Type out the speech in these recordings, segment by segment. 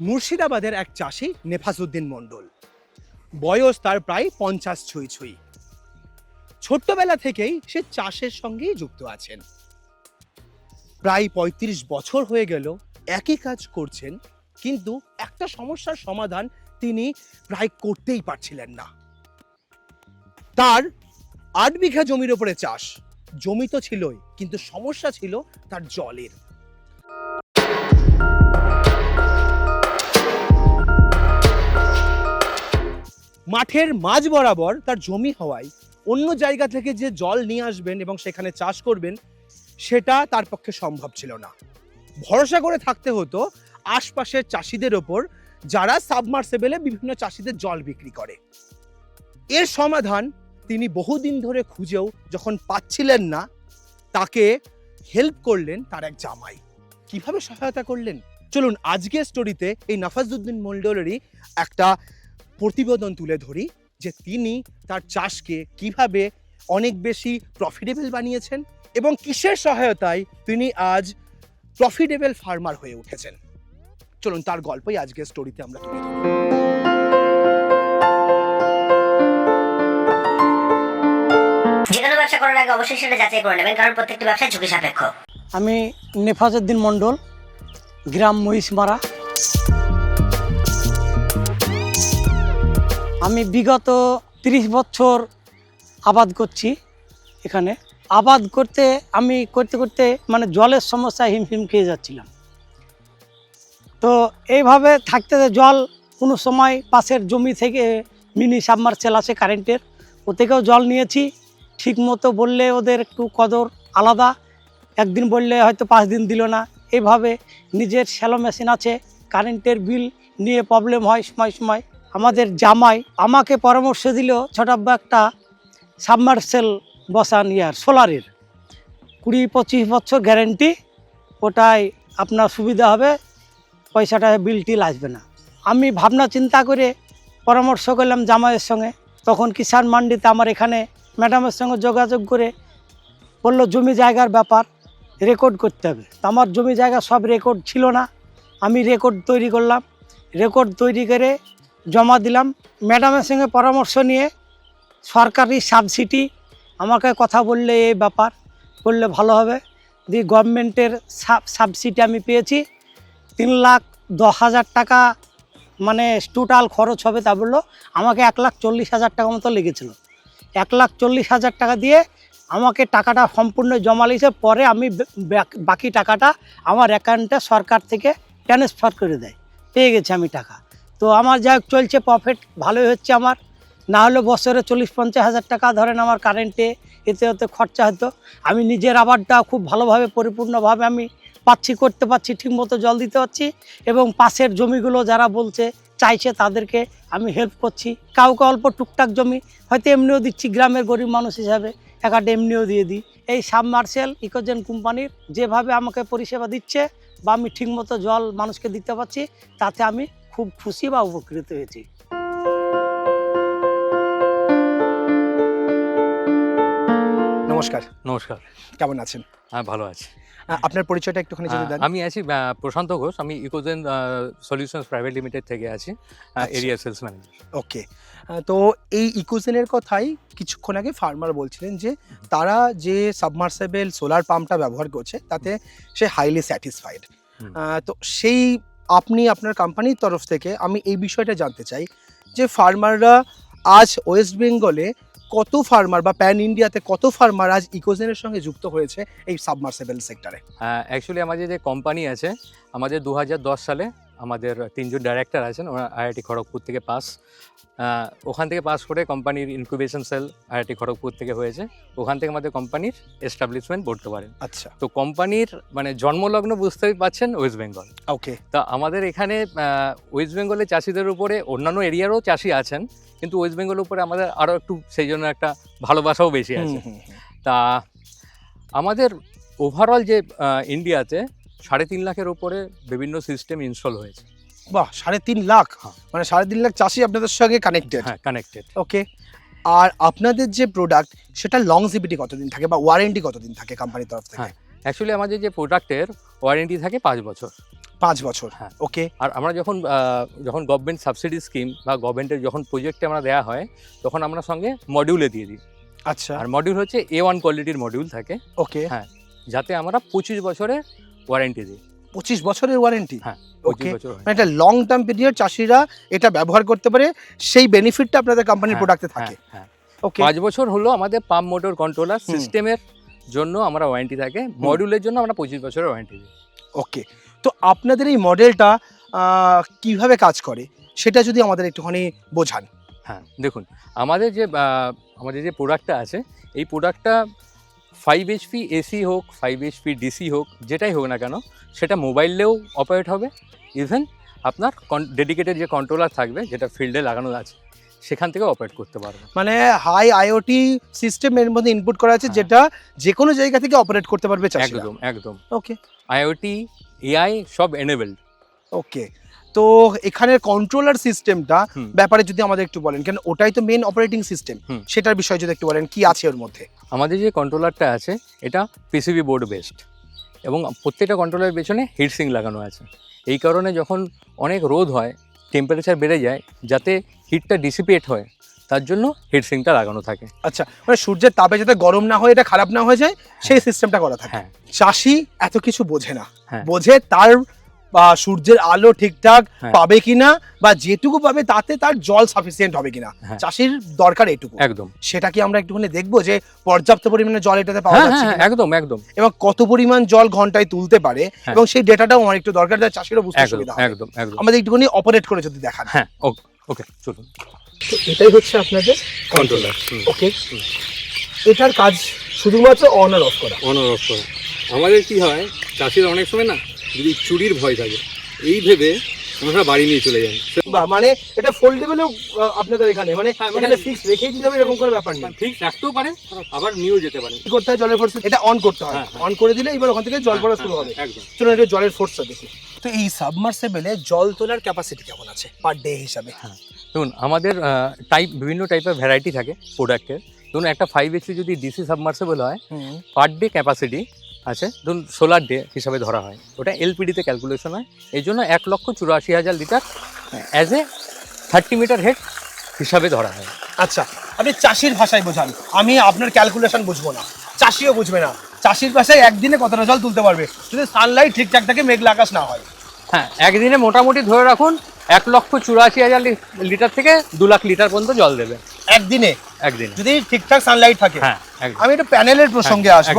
মুর্শিদাবাদের এক চাষি নেফাসউদ্দিন মণ্ডল। বয়স তার প্রায় পঞ্চাশ ছুঁই ছুঁই। ছোট্টবেলা থেকেই সে চাষের সঙ্গেই যুক্ত আছেন। প্রায় পঁয়ত্রিশ বছর হয়ে গেল একই কাজ করছেন, কিন্তু একটা সমস্যার সমাধান তিনি প্রায় করতেই পারছিলেন না। তার আট বিঘা জমির ওপরে চাষ। জমি তো ছিলই, কিন্তু সমস্যা ছিল তার জলের। মাঠের মাঝ বরাবর তার জমি হওয়ায় অন্য জায়গা থেকে যে জল নিয়ে আসবেন এবং সেখানে চাষ করবেন, সেটা তার পক্ষে সম্ভব ছিল না। ভরসা করে থাকতে হতো আশপাশের চাষিদের ওপর যারা সাবমার্সেবেলে বিভিন্ন চাষিদের জল বিক্রি করে। এর সমাধান তিনি বহুদিন ধরে খুঁজেও যখন পাচ্ছিলেন না, তাকে হেল্প করলেন তার এক জামাই। কীভাবে সহায়তা করলেন? চলুন আজকের স্টোরিতে এই নাফাজউদ্দিন মন্ডলেরই একটা প্রতিবেদন তুলে ধরি যে তিনি তার চাষকে কীভাবে অনেক বেশি প্রফিটেবল বানিয়েছেন এবং কিসের সহায়তায় তিনি আজ প্রফিটেবল ফার্মার হয়ে উঠেছেন। চলুন তার গল্পই আজকের স্টোরিতে আমরা তুলে ধরি। যে কোনো ব্যবসা করার আগে অবশ্যই সেটা যাচাই করে নেবেন কারণ প্রত্যেকটি ব্যবসায় ঝুঁকি সাপেক্ষ। আমি নেফাজউদ্দিন মণ্ডল গ্রাম মহিষমারা। আমি বিগত তিরিশ বছর আবাদ করছি এখানে। আবাদ করতে আমি করতে করতে মানে জলের সমস্যায় হিমফিম খেয়ে যাচ্ছিলাম। তো এইভাবে থাকতে জল কোনো সময় পাশের জমি থেকে মিনি সাবমার্সেল আসে কারেন্টের ও থেকেও জল নিয়েছি। ঠিক মতো বললে ওদের একটু কদর আলাদা। একদিন বললে হয়তো পাঁচ দিন দিল না। এইভাবে নিজের শ্যালো মেশিন আছে, কারেন্টের বিল নিয়ে প্রবলেম হয় সময় সময়। আমাদের জামাই আমাকে পরামর্শ দিল ছোটাব্বা একটা সাবমার্সেল বসান ইয়ার, সোলারের। কুড়ি পঁচিশ বছর গ্যারেন্টি, ওটাই আপনার সুবিধা হবে, পয়সাটা বিল টিল আসবে না। আমি ভাবনা চিন্তা করে পরামর্শ করলাম জামাইয়ের সঙ্গে। তখন কিষাণ মান্ডিতে আমার এখানে ম্যাডামের সঙ্গে যোগাযোগ করে বলল, জমি জায়গার ব্যাপার রেকর্ড করতে হবে। তো আমার জমি জায়গা সব রেকর্ড ছিল না। আমি রেকর্ড তৈরি করলাম। রেকর্ড তৈরি করে জমা দিলাম। ম্যাডামের সঙ্গে পরামর্শ নিয়ে সরকারি সাবসিডি আমাকে কথা বললে এই ব্যাপার, বললে ভালো হবে। দিয়ে গভর্নমেন্টের সাব সাবসিডি আমি পেয়েছি। তিন লাখ দশ হাজার টাকা মানে টোটাল খরচ হবে তা বলল। আমাকে এক লাখ চল্লিশ হাজার টাকা মতো লেগেছিলো। এক লাখ চল্লিশ হাজার টাকা দিয়ে আমাকে টাকাটা সম্পূর্ণ জমা লিয়েছে পরে আমি বাকি টাকাটা আমার অ্যাকাউন্টে সরকার থেকে ট্রান্সফার করে দেয়। পেয়ে গেছি আমি টাকা। তো আমার যা চলছে প্রফিট ভালোই হচ্ছে আমার। না হলে বছরে চল্লিশ, পঞ্চাশ হাজার টাকা ধরেন আমার কারেন্টে এতে ওতে খরচা হতো। আমি নিজের আবারটা খুব ভালোভাবে, পরিপূর্ণভাবে আমি পাচ্ছি, করতে পারছি, ঠিকমতো জল দিতে পারছি। এবং পাশের জমিগুলো যারা বলছে, চাইছে তাদেরকে আমি হেল্প করছি। কাউকে অল্প টুকটাক জমি, হয়তো এমনিও দিচ্ছি গ্রামের গরিব মানুষ হিসাবে একটা এমনিও দিয়ে দিই। এই সাবমার্সেল ইকোজেন কোম্পানির যেভাবে আমাকে পরিষেবা দিচ্ছে, বা আমি ঠিকমতো জল মানুষকে দিতে পারছি, তাতে আমি খুব খুশি বা উপকৃত হয়েছি। নমস্কার। নমস্কার। কেমন আছেন? হ্যাঁ ভালো আছি। আপনার পরিচয়টা একটুখানি যদি দেন। আমি আছি প্রশান্ত ঘোষ। আমি ইকোজেন সলিউশনস প্রাইভেট লিমিটেড থেকে আছি আচ্ছা। Area sales manager. ওকে। তো এই ইকোজেনের কথাই কিছুক্ষণ আগে ফার্মার বলছিলেন যে তারা যে সাবমার্সেবেল সোলার পাম্পটা ব্যবহার করছে তাতে সে হাইলি স্যাটিসফাইড তো সেই আপনি আপনার কোম্পানির তরফ থেকে আমি এই বিষয়টা জানতে চাই যে ফার্মাররা আজ ওয়েস্ট বেঙ্গলে কত ফার্মার বা প্যান ইন্ডিয়াতে কত ফার্মার আজ ইকোজেনের সঙ্গে যুক্ত হয়েছে এই সাবমার্সেবল সেক্টরে হ্যাঁ অ্যাকচুয়ালি আমাদের যে কোম্পানি আছে, আমাদের দু হাজার দশ সালে আমাদের তিনজন ডাইরেক্টর আছেন ওরা আইআইটি খড়গপুর থেকে পাস ওখান থেকে পাস করে কোম্পানির ইনকিউবেশন সেল আইআইটি খড়গপুর থেকে হয়েছে। ওখান থেকে আমাদের কোম্পানির এস্টাবলিশমেন্ট করতে পারেন। আচ্ছা। তো কোম্পানির মানে জন্মলগ্ন বুঝতেই পাচ্ছেন ওয়েস্ট বেঙ্গল ওকে তা আমাদের এখানে ওয়েস্ট বেঙ্গলের চাষিদের উপরে অন্যান্য এরিয়ারও চাষি আছেন কিন্তু ওয়েস্ট বেঙ্গলের উপরে আমাদের আরও একটু সেই জন্য একটা ভালোবাসাও বেশি আছে। তা আমাদের ওভারঅল যে ইন্ডিয়াতে সাড়ে তিন লাখের উপরে বিভিন্ন সিস্টেম ইনস্টল হয়েছে। বাহ সাড়ে তিন লাখ? হ্যাঁ। মানে সাড়ে তিন লাখ চাষি আপনাদের সঙ্গে কানেক্টেড হ্যাঁ কানেক্টেড ওকে আর আপনাদের যে প্রোডাক্ট সেটা লংজিভিটি কতদিন থাকে বা ওয়ারেন্টি কতদিন থাকে কোম্পানির তরফ থেকে? হ্যাঁ। অ্যাকচুয়ালি আমাদের যে প্রোডাক্টের ওয়ারেন্টি থাকে পাঁচ বছর। পাঁচ বছর হ্যাঁ। ওকে আর আমরা যখন যখন গভর্নমেন্ট সাবসিডি স্কিম বা গভর্নমেন্টের যখন প্রজেক্টে আমরা দেওয়া হয় তখন আমরা সঙ্গে মডিউলে দিয়ে দিই। আচ্ছা। আর মডিউল হচ্ছে এ ওয়ান কোয়ালিটির মডিউল থাকে। ওকে হ্যাঁ। যাতে আমরা পঁচিশ বছরের ওয়ারেন্টি দিই পঁচিশ বছরের ওয়ারেন্টি হ্যাঁ, ওকে হয়। মানে একটা লং টার্ম পিরিয়ড চাষিরা এটা ব্যবহার করতে পারে সেই বেনিফিটটা আপনাদের কোম্পানির হ্যাঁ, প্রোডাক্টে হ্যাঁ, থাকে। হ্যাঁ। ওকে পাঁচ বছর হলো আমাদের পাম্প মোটর কন্ট্রোলার সিস্টেমের জন্য আমরা ওয়ারেন্টি থাকে মডিউলের জন্য আমরা পঁচিশ বছরের ওয়ারেন্টি দিই। ওকে তো আপনাদের এই মডেলটা কীভাবে কাজ করে? সেটা যদি আমাদের একটুখানি বোঝান। হ্যাঁ দেখুন আমাদের যে আমাদের যে প্রোডাক্টটা আছে এই প্রোডাক্টটা ফাইভ এইচপি এসি হোক ফাইভ এইচপি ডিসি হোক যেটাই হোক না কেন সেটা মোবাইলেও অপারেট হবে। ইভেন আপনার ডেডিকেটেড যে কন্ট্রোলার থাকবে যেটা ফিল্ডে লাগানো আছে সেখান থেকে অপারেট করতে পারবে। মানে হাই আইওটি সিস্টেমের মধ্যে ইনপুট করা আছে হ্যাঁ। যেটা যে কোনো জায়গা থেকে অপারেট করতে পারবে একদম একদম। ওকে আইওটি এআই সব এনেবেলড ওকে তো এখানের কন্ট্রোলার সিস্টেমটা ব্যাপারে যদি আমাদের একটু বলেন কেন ওটাই তো মেন অপারেটিং সিস্টেম সেটার বিষয়ে যদি একটু বলেন কি আছে ওর মধ্যে? আমাদের যে কন্ট্রোলারটা আছে এটা পিসিবি বোর্ড বেসড এবং প্রত্যেকটা কন্ট্রোলারের পেছনে হিট সিং লাগানো আছে। এই কারণে যখন অনেক রোদ হয় টেম্পারেচার বেড়ে যায় যাতে হিটটা ডিসিপিয়েট হয় তার জন্য হিট সিংটা লাগানো থাকে। আচ্ছা মানে সূর্যের তাপে যাতে গরম না হয় এটা খারাপ না হয়ে যায় সেই সিস্টেমটা করা থাকে। হ্যাঁ। চাষি এত কিছু বোঝে না। হ্যাঁ। বোঝে তার সূর্যের আলো ঠিকঠাক হ্যাঁ। পাবে কিনা বা যেটুকু পাবে তাতে তার জল সাফিসিয়েন্ট হবে কিনা। হ্যাঁ। চাষির দরকার এটুকু। একদম। সেটা কি আমরা একটুখানি দেখব যে পর্যাপ্ত পরিমাণে জল এটাতে পাওয়া হ্যাঁ যাচ্ছে একদম একদম। এবং কত পরিমাণ জল ঘন্টায় তুলতে পারে। এবং সেই ডেটাটাও আমার একটু দরকার যাতে চাষিরও বুঝতে সুবিধা একদম একদম। আমাদের একটুখানি অপারেট করে যদি দেখান। হ্যাঁ ওকে ওকে চলুন। তো এটাই হচ্ছে আপনাদের কন্ট্রোলার ওকে। এটার কাজ শুধুমাত্র অন আর অফ করা। অনরফ করা। আমাদের কি হয় চাষির অনেক সময় না যদি চুরির ভয় থাকে। এই ভেবে আমরা বাড়ি নিয়ে চলে যাই। মানে এটা ফোল্ডেবলও আপনাদের এখানে মানে হ্যাঁ, মানে- এখানে ফিক্স রেখেই দিতে হবে এরকম কোনো ব্যাপার নেই। ফিক্স রাখতেও পারে আবার নিয়েও যেতে পারে। কি করতে হয় জলের ফোর্স এটা অন করতে হয়। হ্যাঁ, হ্যাঁ। অন করে দিলে এবার ওখান থেকে জল পড়া শুরু হবে। একদম চলুন এটা জলের ফোর্সটা দেখি। তো এই সাবমার্সেবলে জল তোলার ক্যাপাসিটি কেমন আছে পার ডে হিসাবে? হ্যাঁ দেখুন আমাদের টাইপ বিভিন্ন টাইপের ভ্যারাইটি থাকে প্রোডাক্টের ধরুন একটা ফাইভ এইচপি যদি ডিসি সাবমার্সেবল হয় পার ডে ক্যাপাসিটি আছে। ধরুন সোলার ডে হিসাবে ধরা হয়। ওটা এলপিডিতে ক্যালকুলেশন হয়। এই জন্য এক লক্ষ চুরাশি হাজার litre as a thirty metre head হিসাবে ধরা হয়। আচ্ছা আপনি চাষির ভাষায় বোঝান। আমি আপনার ক্যালকুলেশন বুঝব না। চাষিও বুঝবে না। চাষির ভাষায় একদিনে কতটা জল তুলতে পারবে? যদি সানলাইট ঠিকঠাক থাকে মেঘলা আকাশ না হয়। হ্যাঁ একদিনে মোটামুটি ধরে রাখুন এক লক্ষ চুরাশি হাজার লিটার থেকে দু লাখ লিটার পর্যন্ত জল দেবে। একদিনে? একদিনে। যদি ঠিকঠাক সানলাইট থাকে। হ্যাঁ আমি একটু প্যানেলের প্রসঙ্গে আসব।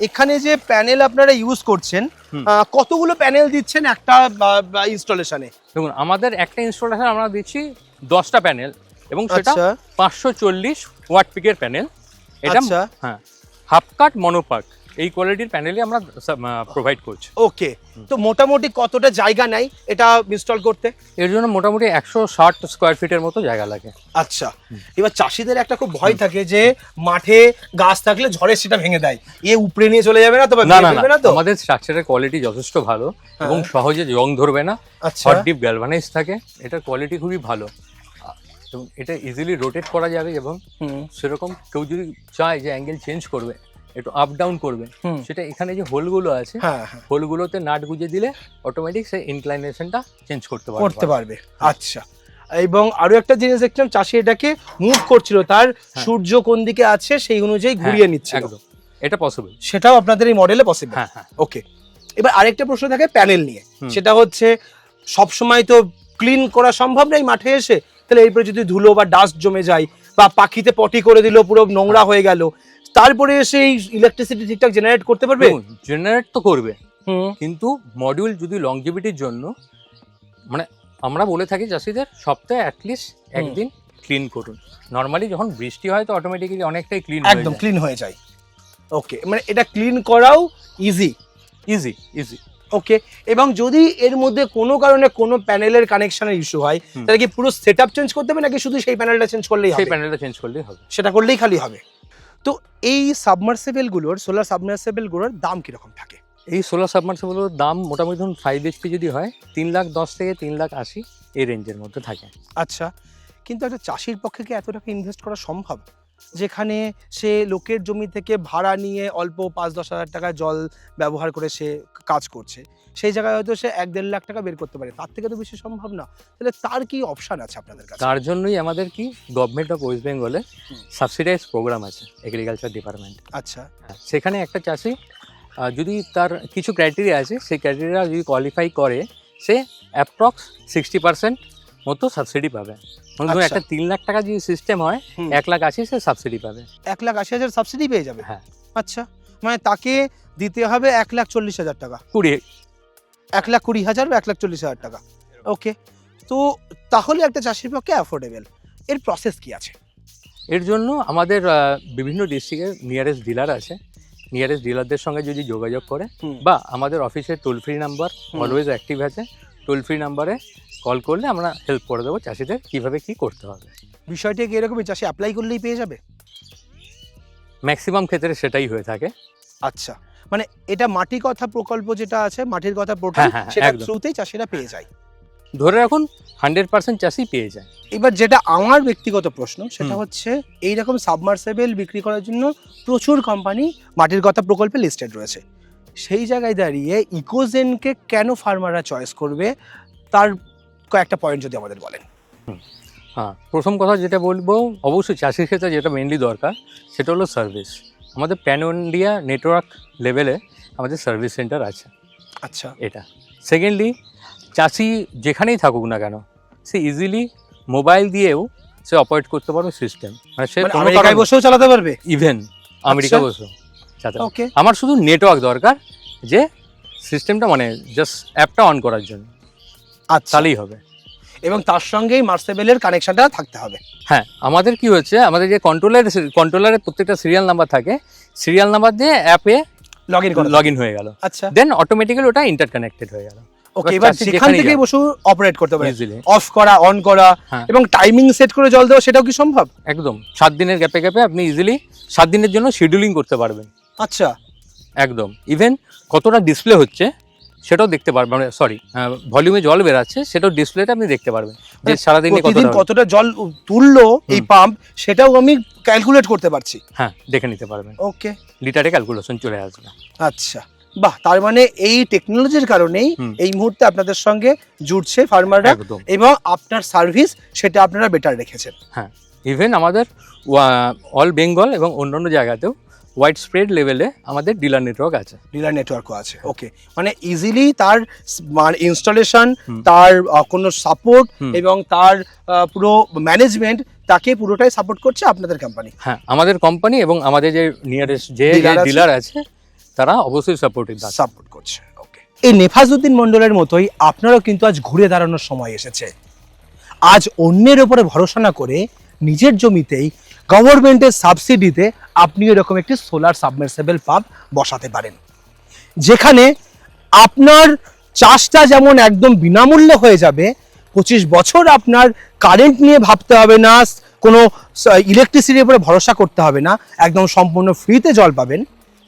এখানে যে প্যানেল আপনারা ইউজ করছেন কতগুলো প্যানেল দিচ্ছেন একটা ইনস্টলেশনে দেখুন আমাদের একটা ইনস্টলেশন আমরা দিচ্ছি দশটা প্যানেল এবং সেটা আচ্ছা। পাঁচশো চল্লিশ ওয়াট পিকের প্যানেল। এটা আচ্ছা। হ্যাঁ হাফ কাট মনোপাক এই কোয়ালিটির প্যানেলই আমরা প্রোভাইড করছি। ওকে তো মোটামুটি কতটা জায়গা নেই এটা ইনস্টল করতে? এর জন্য মোটামুটি একশো ষাট স্কোয়ার ফিটের মতো জায়গা লাগে। আচ্ছা এবার চাষিদের একটা খুব ভয় থাকে যে মাঠে গাছ থাকলে ঝড়ে সেটা ভেঙে দেয়। এ উপরে নিয়ে চলে যাবে না তো বা না না তো? আমাদের স্ট্রাকচারের কোয়ালিটি যথেষ্ট ভালো এবং হ্যাঁ। সহজে জং ধরবে না। হট ডিপ গ্যালভানাইজ থাকে। এটার কোয়ালিটি খুবই ভালো। এবং এটা ইজিলি রোটেট করা যাবে এবং সেরকম কেউ যদি চায় যে অ্যাঙ্গেল চেঞ্জ করবে একটু আপ ডাউন করবে সেটা এখানে যে হোলগুলো আছে হ্যাঁ হ্যাঁ। হোলগুলোতে নাট গুজে দিলে অটোমেটিক সেই ইনক্লাইনেশনটা চেঞ্জ করতে পারবে। করতে পারবে। আচ্ছা। এবং আরও একটা জিনিস দেখলাম চাষি এটাকে মুভ করছিল তার সূর্য কোন দিকে আছে সেই অনুযায়ী হ্যাঁ, ঘুরিয়ে নিচ্ছে একদম। এটা পসিবল সেটাও আপনাদের এই মডেলে পসিবল হ্যাঁ হ্যাঁ। ওকে এবার আরেকটা প্রশ্ন থাকে প্যানেল নিয়ে। সেটা হচ্ছে সব সময় তো ক্লিন করা সম্ভব নয় মাঠে এসে? তাহলে এরপরে যদি ধুলো বা ডাস্ট জমে যায় বা পাখিতে পটি করে দিল পুরো নোংরা হয়ে গেল তারপরে এসে এই ইলেকট্রিসিটি ঠিকঠাক জেনারেট করতে পারবে? জেনারেট তো করবে। কিন্তু মডিউল যদি লংজিভিটির জন্য মানে আমরা বলে থাকি চাষিদের সপ্তাহে অ্যাটলিস্ট একদিন ক্লিন করুন। নর্মালি যখন বৃষ্টি হয় তো অটোমেটিক্যালি অনেকটাই ক্লিন একদম ক্লিন হয়ে যায়। ওকে মানে এটা ক্লিন করাও ইজি ইজি ইজি ওকে এবং যদি এর মধ্যে কোনো কারণে কোনো প্যানেলের কানেকশনের ইস্যু হয় তাহলে কি পুরো সেট আপচেঞ্জ করতে হবে নাকি শুধু সেই প্যানেলটা চেঞ্জ করলেই হবে? সেই প্যানেলটা চেঞ্জ করলেই হবে। সেটা করলেই খালি হবে। তো এই সাবমার্সেবেলগুলোর সোলার সাবমার্সেবেলগুলোর দাম কীরকম থাকে? এই সোলার সাবমার্সেবেলগুলোর দাম মোটামুটি ধরুন ফাইভ এইচপি যদি হয় তিন লাখ দশ থেকে তিন লাখ আশি এই রেঞ্জের মধ্যে থাকে। আচ্ছা কিন্তু একটা চাষির পক্ষে কি এত টাকা ইনভেস্ট করা সম্ভব? যেখানে সে লোকের জমি থেকে ভাড়া নিয়ে অল্প পাঁচ দশ হাজার টাকা জল ব্যবহার করে সে কাজ করছে। সেই জায়গায় হয়তো সে এক দেড় লাখ টাকা বের করতে পারে। তার থেকে তো বেশি সম্ভব না। তাহলে তার কি অপশন আছে আপনাদের কাছে? তার জন্যই আমাদের কি গভর্নমেন্ট অফ ওয়েস্ট বেঙ্গলে। সাবসিডাইজ প্রোগ্রাম আছে এগ্রিকালচার ডিপার্টমেন্ট আচ্ছা। সেখানে একটা চাষি যদি তার কিছু ক্রাইটেরিয়া আছে সেই ক্রাইটেরিয়া যদি কোয়ালিফাই করে সে অ্যাপ্রক্স সিক্সটি পার্সেন্ট মতো সাবসিডি পাবে। মানে আচ্ছা। একটা তিন লাখ টাকা যদি সিস্টেম হয় এক লাখ আশি সে সাবসিডি পাবে। এক লাখ আশি হাজার সাবসিডি পেয়ে যাবে? হ্যাঁ। আচ্ছা। মানে তাকে দিতে হবে এক লাখ চল্লিশ হাজার টাকা। কুড়ি। এক লাখ কুড়ি হাজার বা এক লাখ চল্লিশ হাজার টাকা। ওকে। তো তাহলে একটা চাষির পক্ষে অ্যাফোর্ডেবল এর প্রসেস কি আছে? এর জন্য আমাদের বিভিন্ন ডিস্ট্রিক্টের নিয়ারেস্ট ডিলার আছে। নিয়ারেস্ট ডিলারদের সঙ্গে যদি যোগাযোগ করে বা আমাদের অফিসের toll free number. Always active আছে। টোল ফ্রি নাম্বারে কল করলে আমরা হেল্প করে দেবো চাষিদের কীভাবে কী করতে হবে। বিষয়টা কি এরকমই? চাষি অ্যাপ্লাই করলেই পেয়ে যাবে? ম্যাক্সিমাম ক্ষেত্রে সেটাই হয়ে থাকে। আচ্ছা মানে এটা মাটি কথা প্রকল্প যেটা আছে মাটির কথা পোর্টাল সেটা থ্রুতেই চাষিরা পেয়ে যায়। ধরে রাখুন হান্ড্রেড পার্সেন্ট চাষি পেয়ে যায়। এবার যেটা আমার ব্যক্তিগত প্রশ্ন সেটা হচ্ছে এই রকম সাবমার্সেবল বিক্রি করার জন্য প্রচুর কোম্পানি মাটির কথা প্রকল্পে লিস্টেড রয়েছে। সেই জায়গায় দাঁড়িয়ে ইকোজেনকে কেন ফার্মাররা চয়েস করবে তার কয়েকটা পয়েন্ট যদি আমাদের বলেন। হ্যাঁ প্রথম কথা যেটা বলব অবশ্যই চাষির ক্ষেত্রে যেটা মেনলি দরকার সেটা হলো সার্ভিস আমাদের প্যান ইন্ডিয়া নেটওয়ার্ক লেভেলে আমাদের সার্ভিস সেন্টার আছে। আচ্ছা। এটা। সেকেন্ডলি চাষি যেখানেই থাকুক না কেন সে ইজিলি মোবাইল দিয়েও সে অপারেট করতে পারবে সিস্টেম মানে সে মানে আমেরিকায় বসেও চালাতে পারবে? ইভেন আমেরিকা আচ্ছা। ওকে আমার শুধু নেটওয়ার্ক দরকার যে সিস্টেমটা মানে জাস্ট অ্যাপটা অন করার জন্য। আচ্ছা। তাহলেই হবে। এবং তার সঙ্গেই মার্সেবেলের কানেকশনটা থাকতে হবে। হ্যাঁ আমাদের কি হচ্ছে আমাদের যে কন্ট্রোলার কন্ট্রোলারের প্রত্যেকটা সিরিয়াল নাম্বার থাকে সিরিয়াল নাম্বার দিয়ে অ্যাপে লগ ইন লগ ইন হয়ে গেল। আচ্ছা। দেন অটোমেটিক্যালি ওটা ইন্টারকানেক্টেড হয়ে গেল। ওকে এবার যেখান থেকে। বসে অপারেট করতে পারে। ইজিলি অফ করা অন করা হ্যাঁ। এবং টাইমিং সেট করে জল দেওয়া সেটাও কি সম্ভব? একদম। সাত দিনের গ্যাপে গ্যাপে আপনি ইজিলি সাত দিনের জন্য শিডিউলিং করতে পারবেন। আচ্ছা। একদম। ইভেন কতটা ডিসপ্লে হচ্ছে সেটাও দেখতে পারবেন মানে সরি ভলিউমে জল বেরাচ্ছে সেটাও ডিসপ্লেটা আপনি দেখতে পারবেন যে মানে সারাদিনে প্রতিদিন কতটা জল তুললো এই পাম্প সেটাও আমি ক্যালকুলেট করতে পারছি। হ্যাঁ দেখে নিতে পারবেন। ওকে লিটারে ক্যালকুলেশন চলে আসবে। আচ্ছা। বাহ তার মানে এই টেকনোলজির কারণেই এই মুহূর্তে আপনাদের সঙ্গে জুড়ছে ফার্মাররা এবং আপনার সার্ভিস সেটা আপনারা বেটার রেখেছেন। হ্যাঁ। ইভেন আমাদের অল বেঙ্গল এবং অন্যান্য জায়গাতেও হোয়াইট স্প্রেড লেভেলে আমাদের ডিলার নেটওয়ার্ক আছে। ডিলার নেটওয়ার্কও আছে ওকে মানে ইজিলি তার মানে ইনস্টলেশন তার কোনো সাপোর্ট এবং তার পুরো ম্যানেজমেন্ট তাকে পুরোটাই সাপোর্ট করছে আপনাদের কোম্পানি হ্যাঁ আমাদের কোম্পানি এবং আমাদের যে নিয়ারেস্ট যে ডিলার আছে। তারা অবশ্যই সাপোর্টিভ সাপোর্ট করছে ওকে এই নেফাজউদ্দিন মন্ডলের মতোই আপনারও কিন্তু আজ ঘুরে দাঁড়ানোর সময় এসেছে। আজ অন্যের উপরে ভরসা না করে নিজের জমিতেই গভর্নমেন্টের সাবসিডিতে আপনি এরকম একটি সোলার সাবমার্সেবল পাম্প বসাতে পারেন। যেখানে আপনার চাষটা যেমন একদম বিনামূল্যে হয়ে যাবে, পঁচিশ বছর আপনার কারেন্ট নিয়ে ভাবতে হবে না, কোনো ইলেকট্রিসিটির উপরে ভরসা করতে হবে না, একদম সম্পূর্ণ ফ্রিতে জল পাবেন।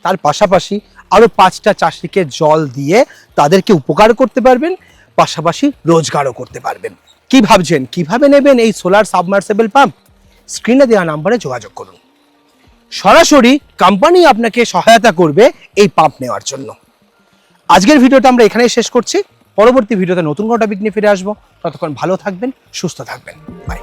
তার পাশাপাশি আরও পাঁচটা চাষিকে জল দিয়ে তাদেরকে উপকার করতে পারবেন, পাশাপাশি রোজগারও করতে পারবেন। কি ভাবছেন? কীভাবে নেবেন এই সোলার সাবমার্সেবল পাম্প স্ক্রিনে দেওয়া নাম্বারে যোগাযোগ করুন। সরাসরি কোম্পানি আপনাকে সহায়তা করবে এই পাম্প নেওয়ার জন্য। আজকের ভিডিওটা আমরা এখানেই শেষ করছি। পরবর্তী ভিডিওতে নতুন কোনো টপিক নিয়ে ফিরে আসব। ততক্ষণ ভালো থাকবেন, সুস্থ থাকবেন। বাই